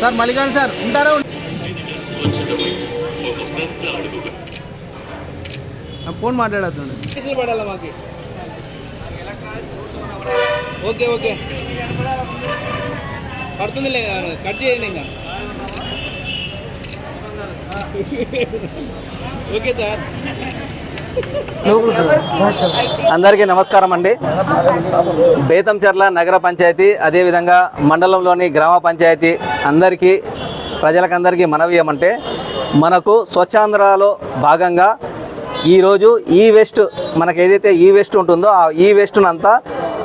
Sir Mallikan sir ఉంటారా? Phone మాట్లాడద్దు. పడాలా మాకు ఓకే ఓకే. పడుతుంది కట్ చేయండి ఇంకా. Okay sir. అందరికీ నమస్కారం అండి. బేతంచెర్ల నగర పంచాయతీ అదేవిధంగా మండలంలోని గ్రామ పంచాయతీ అందరికీ ప్రజలకందరికీ మనవి ఏమంటే మనకు స్వచ్ఛాంధ్రలో భాగంగా ఈరోజు ఈ వేస్ట్ మనకు ఏదైతే ఈ వేస్ట్ ఉంటుందో ఆ ఈ వేస్ట్ను అంతా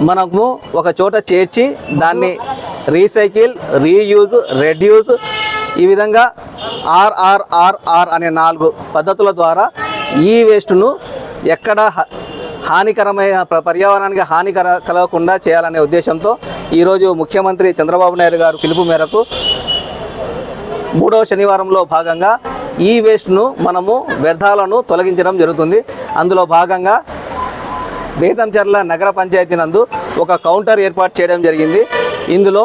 మనము ఒక చోట చేర్చి దాన్ని రీసైకిల్ రీయూజ్ రెడ్యూస్ ఈ విధంగా ఆర్ఆర్ఆర్ఆర్ అనే నాలుగు పద్ధతుల ద్వారా ఈ వేస్ట్ను ఎక్కడ హ- హానికరమైన పర్యావరణానికి హానికర కలగకుండా చేయాలనే ఉద్దేశంతో ఈరోజు ముఖ్యమంత్రి చంద్రబాబు నాయుడు గారు పిలుపు మేరకు మూడవ శనివారంలో భాగంగా ఈ వేస్ట్ను మనము వ్యర్థాలను తొలగించడం జరుగుతుంది. అందులో భాగంగా బేతంచెర్ల నగర పంచాయతీ నందు ఒక కౌంటర్ ఏర్పాటు చేయడం జరిగింది. ఇందులో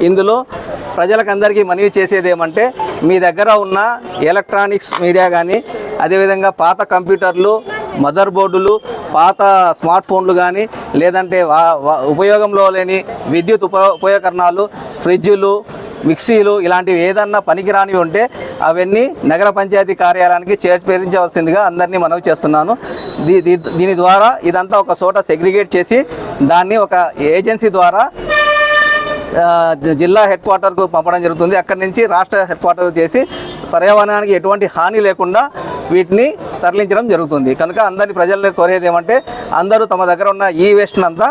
ఇందులో ప్రజలకందరికీ మనవి చేసేది ఏమంటే మీ దగ్గర ఉన్న ఎలక్ట్రానిక్స్ మీడియా కానీ అదేవిధంగా పాత కంప్యూటర్లు మదర్ బోర్డులు పాత స్మార్ట్ ఫోన్లు కానీ లేదంటే ఉపయోగంలో లేని విద్యుత్ ఉప ఉపయోగకరణాలు ఫ్రిడ్జులు మిక్సీలు ఇలాంటివి ఏదన్నా పనికిరానివి ఉంటే అవన్నీ నగర పంచాయతీ కార్యాలయానికి చేర్పించవలసిందిగా అందరినీ మనవి చేస్తున్నాను. దీని ద్వారా ఇదంతా ఒక చోట సెగ్రిగేట్ చేసి దాన్ని ఒక ఏజెన్సీ ద్వారా జిల్లా హెడ్ క్వార్టర్కు పంపడం జరుగుతుంది. అక్కడి నుంచి రాష్ట్ర హెడ్ క్వార్టర్ చేసి పర్యావరణానికి ఎటువంటి హాని లేకుండా వీటిని తరలించడం జరుగుతుంది. కనుక అందరి ప్రజల్లో కోరేది ఏమంటే అందరూ తమ దగ్గర ఉన్న ఈ వేస్ట్ను అంతా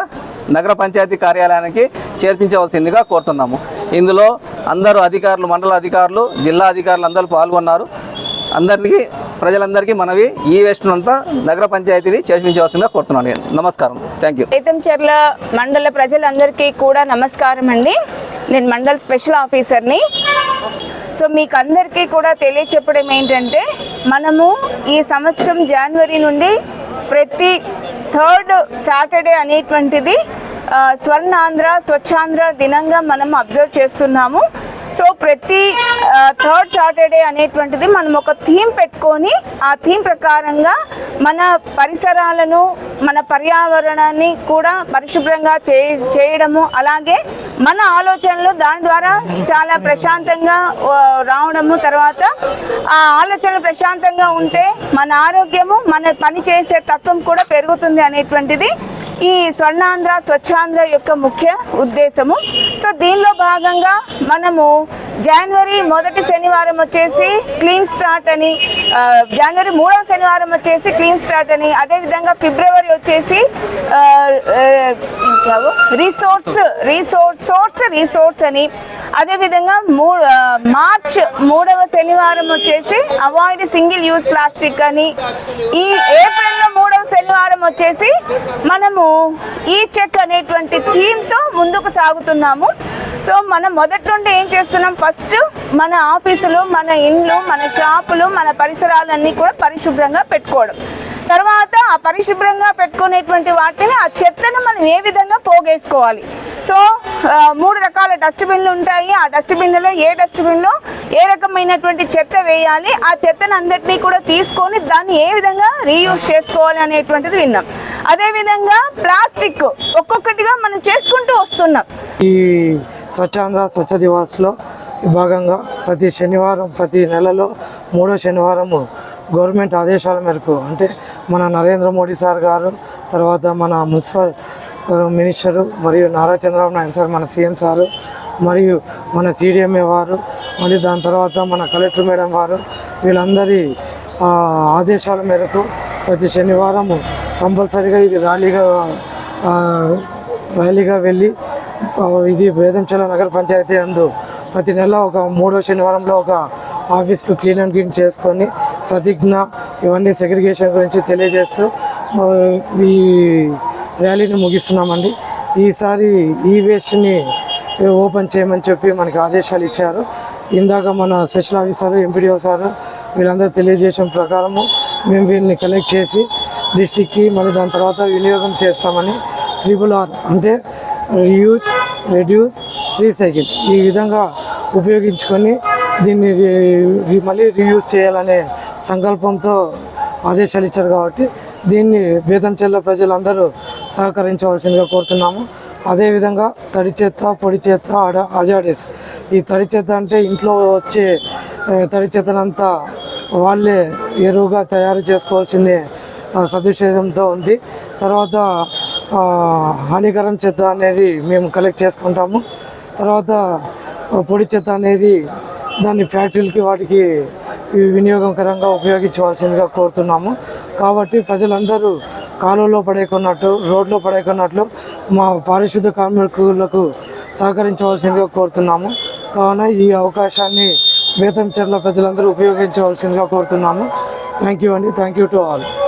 నగర పంచాయతీ కార్యాలయానికి చేర్పించవలసిందిగా కోరుతున్నాము. ఇందులో అందరూ అధికారులు మండల అధికారులు జిల్లా అధికారులు అందరూ పాల్గొన్నారు. అందరికీ ప్రజలందరికీ మనవి ఈ వేస్ట్ అంతా నగర పంచాయతీని చేర్పించవలసిందిగా కోరుతున్నాను. నేను. నమస్కారం థ్యాంక్ యూ ఐతంచెర్ల మండల ప్రజలందరికీ కూడా నమస్కారం అండి. నేను మండల్ స్పెషల్ ఆఫీసర్ని. సో మీకు అందరికీ కూడా తెలియచెప్పడం ఏంటంటే మనము ఈ సంవత్సరం జనవరి నుండి ప్రతి థర్డ్ సాటర్డే అనేటువంటిది స్వర్ణాంధ్ర స్వచ్ఛాంధ్ర దినంగా మనం అబ్జర్వ్ చేస్తున్నాము. సో ప్రతి థర్డ్ సాటర్డే అనేటువంటిది మనం ఒక థీమ్ పెట్టుకొని ఆ థీమ్ ప్రకారంగా మన పరిసరాలను మన పర్యావరణాన్ని కూడా పరిశుభ్రంగా చే చేయడము అలాగే మన ఆలోచనలు దాని ద్వారా చాలా ప్రశాంతంగా రావడము తర్వాత ఆ ఆలోచనలు ప్రశాంతంగా ఉంటే మన ఆరోగ్యము మన పని చేసే తత్వం కూడా పెరుగుతుంది అనేటువంటిది ఈ స్వర్ణాంధ్ర స్వచ్ఛాంధ్ర యొక్క ముఖ్య ఉద్దేశము. సో దీనిలో భాగంగా మనము జనవరి మొదటి శనివారం వచ్చేసి క్లీన్ స్టార్ట్ అని జనవరి మూడవ శనివారం వచ్చేసి క్లీన్ స్టార్ట్ అని అదేవిధంగా ఫిబ్రవరి వచ్చేసి రిసోర్స్ రిసోర్స్ సోర్స్ రిసోర్స్ అని. అదేవిధంగా మూ మార్చ్ మూడవ శనివారం వచ్చేసి అవాయిడ్ సింగిల్ యూజ్ ప్లాస్టిక్ అని ఈ ఏప్రిల్ శనివారం వచ్చేసి మనము ఈ చెక్ అనేటువంటి థీమ్తో ముందుకు సాగుతున్నాము. సో మనం మొదటి నుండి ఏం చేస్తున్నాం? ఫస్ట్ మన ఆఫీసులు మన ఇండ్లు మన షాపులు మన పరిసరాలన్నీ కూడా పరిశుభ్రంగా పెట్టుకోవడం. తర్వాత ఆ పరిశుభ్రంగా పెట్టుకునేటువంటి వాటిని ఆ చెత్తను మనం ఏ విధంగా పోగేసుకోవాలి? సో మూడు రకాల డస్ట్బిన్లు ఉంటాయి. ఆ డస్ట్బిన్లలో ఏ డస్ట్బిన్లో ఏ రకమైనటువంటి చెత్త వేయాలి ఆ చెత్తను అందరినీ కూడా తీసుకొని దాన్ని ఏ విధంగా రీయూజ్ చేసుకోవాలి అనేటువంటిది విన్నాం. అదేవిధంగా ప్లాస్టిక్ ఒక్కొక్కటిగా మనం చేసుకుంటూ వస్తున్నాం. స్వచ్ఛాంధ్ర స్వచ్ఛ దివాస్లో భాగంగా ప్రతి శనివారం ప్రతి నెలలో మూడో శనివారము గవర్నమెంట్ ఆదేశాల మేరకు అంటే మన నరేంద్ర మోడీ సార్ గారు తర్వాత మన మున్సిపల్ మినిస్టరు మరియు నారా చంద్రబాబు నాయుడు సార్ మన సీఎం సారు మరియు మన సిడిఎంఏ వారు మళ్ళీ దాని తర్వాత మన కలెక్టర్ మేడం వారు వీళ్ళందరి ఆదేశాల మేరకు ప్రతి శనివారము కంపల్సరీగా ఇది ర్యాలీగా ర్యాలీగా వెళ్ళి ఇది బేదంచెల నగర పంచాయతీ అందు ప్రతి నెల ఒక మూడో శనివారంలో ఒక ఆఫీస్కు క్లీన్ అండ్ క్లీన్ చేసుకొని ప్రతిజ్ఞ ఇవన్నీ సెగ్రిగేషన్ గురించి తెలియజేస్తూ ఈ ర్యాలీని ముగిస్తున్నామండి. ఈసారి ఈ వేస్ట్ని ఓపెన్ చేయమని చెప్పి మనకి ఆదేశాలు ఇచ్చారు. ఇందాక మన స్పెషల్ ఆఫీసర్ ఎంపీడీఓ సార్ వీళ్ళందరూ తెలియజేసిన ప్రకారము మేము వీళ్ళని కలెక్ట్ చేసి డిస్టిక్కి మళ్ళీ దాని తర్వాత వినియోగం చేస్తామని త్రిబుల్ ఆర్ అంటే రియూజ్ రెడ్యూస్ రీసైకిల్ ఈ విధంగా ఉపయోగించుకొని దీన్ని రి- మళ్ళీ రీయూజ్ చేయాలనే సంకల్పంతో ఆదేశాలు ఇచ్చారు కాబట్టి దీన్ని బేతంచెల్ల ప్రజలందరూ సహకరించవలసిందిగా కోరుతున్నాము. అదేవిధంగా తడి చెత్త పొడి చెత్త అడ అజాడేస్. ఈ తడి చెత్త అంటే ఇంట్లో వచ్చే తడి చెత్తనంతా వాళ్ళే ఎరువుగా తయారు చేసుకోవాల్సిందే ఆ, సదుషేధంతో ఉంది. తర్వాత హానికరం చెత్త అనేది మేము కలెక్ట్ చేసుకుంటాము. తర్వాత పొడి చెత్త అనేది దాన్ని ఫ్యాక్టరీలకి వాటికి వినియోగకరంగా ఉపయోగించవలసిందిగా కోరుతున్నాము. కాబట్టి ప్రజలందరూ కాలువలో పడేకున్నట్టు రోడ్లో పడేకున్నట్లు మా పారిశుద్ధ కార్మికులకు సహకరించవలసిందిగా కోరుతున్నాము. కావున ఈ అవకాశాన్ని బేతంచెర్ల ప్రజలందరూ ఉపయోగించవలసిందిగా కోరుతున్నాము. థ్యాంక్ యూ అండి. Thank you to all